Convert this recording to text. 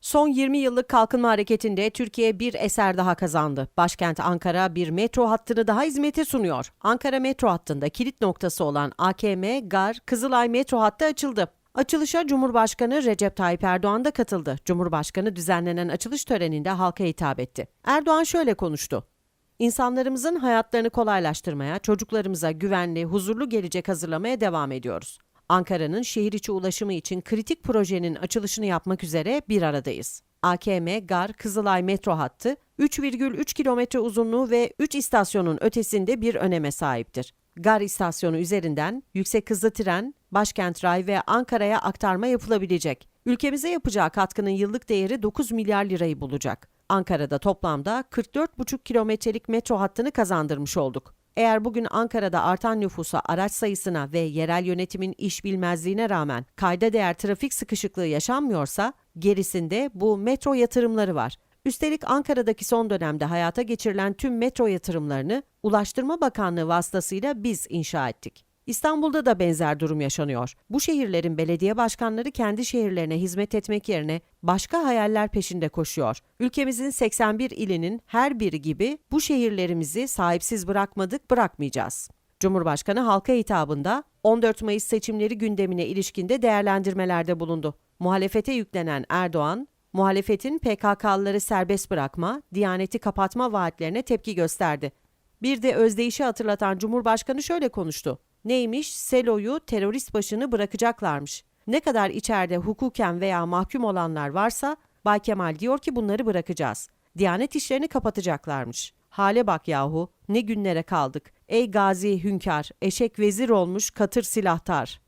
Son 20 yıllık kalkınma hareketinde Türkiye bir eser daha kazandı. Başkent Ankara bir metro hattını daha hizmete sunuyor. Ankara metro hattında kilit noktası olan AKM, GAR, Kızılay metro hattı açıldı. Açılışa Cumhurbaşkanı Recep Tayyip Erdoğan da katıldı. Cumhurbaşkanı düzenlenen açılış töreninde halka hitap etti. Erdoğan şöyle konuştu. İnsanlarımızın hayatlarını kolaylaştırmaya, çocuklarımıza güvenli, huzurlu gelecek hazırlamaya devam ediyoruz. Ankara'nın şehir içi ulaşımı için kritik projenin açılışını yapmak üzere bir aradayız. AKM, GAR, Kızılay metro hattı 3,3 kilometre uzunluğu ve 3 istasyonun ötesinde bir öneme sahiptir. GAR istasyonu üzerinden yüksek hızlı tren, Başkent Ray ve Ankara'ya aktarma yapılabilecek. Ülkemize yapacağı katkının yıllık değeri 9 milyar lirayı bulacak. Ankara'da toplamda 44,5 kilometrelik metro hattını kazandırmış olduk. Eğer bugün Ankara'da artan nüfusa, araç sayısına ve yerel yönetimin iş bilmezliğine rağmen kayda değer trafik sıkışıklığı yaşanmıyorsa, gerisinde bu metro yatırımları var. Üstelik Ankara'daki son dönemde hayata geçirilen tüm metro yatırımlarını Ulaştırma Bakanlığı vasıtasıyla biz inşa ettik. İstanbul'da da benzer durum yaşanıyor. Bu şehirlerin belediye başkanları kendi şehirlerine hizmet etmek yerine başka hayaller peşinde koşuyor. Ülkemizin 81 ilinin her biri gibi bu şehirlerimizi sahipsiz bırakmadık, bırakmayacağız. Cumhurbaşkanı halka hitabında 14 Mayıs seçimleri gündemine ilişkinde değerlendirmelerde bulundu. Muhalefete yüklenen Erdoğan, muhalefetin PKK'lıları serbest bırakma, Diyaneti kapatma vaatlerine tepki gösterdi. Bir de özdeyişi hatırlatan Cumhurbaşkanı şöyle konuştu. Neymiş? Selo'yu terörist başını bırakacaklarmış. Ne kadar içeride hukuken veya mahkum olanlar varsa Bay Kemal diyor ki bunları bırakacağız. Diyanet işlerini kapatacaklarmış. Hale bak yahu, ne günlere kaldık. Ey gazi hünkâr, eşek vezir olmuş katır silahtar.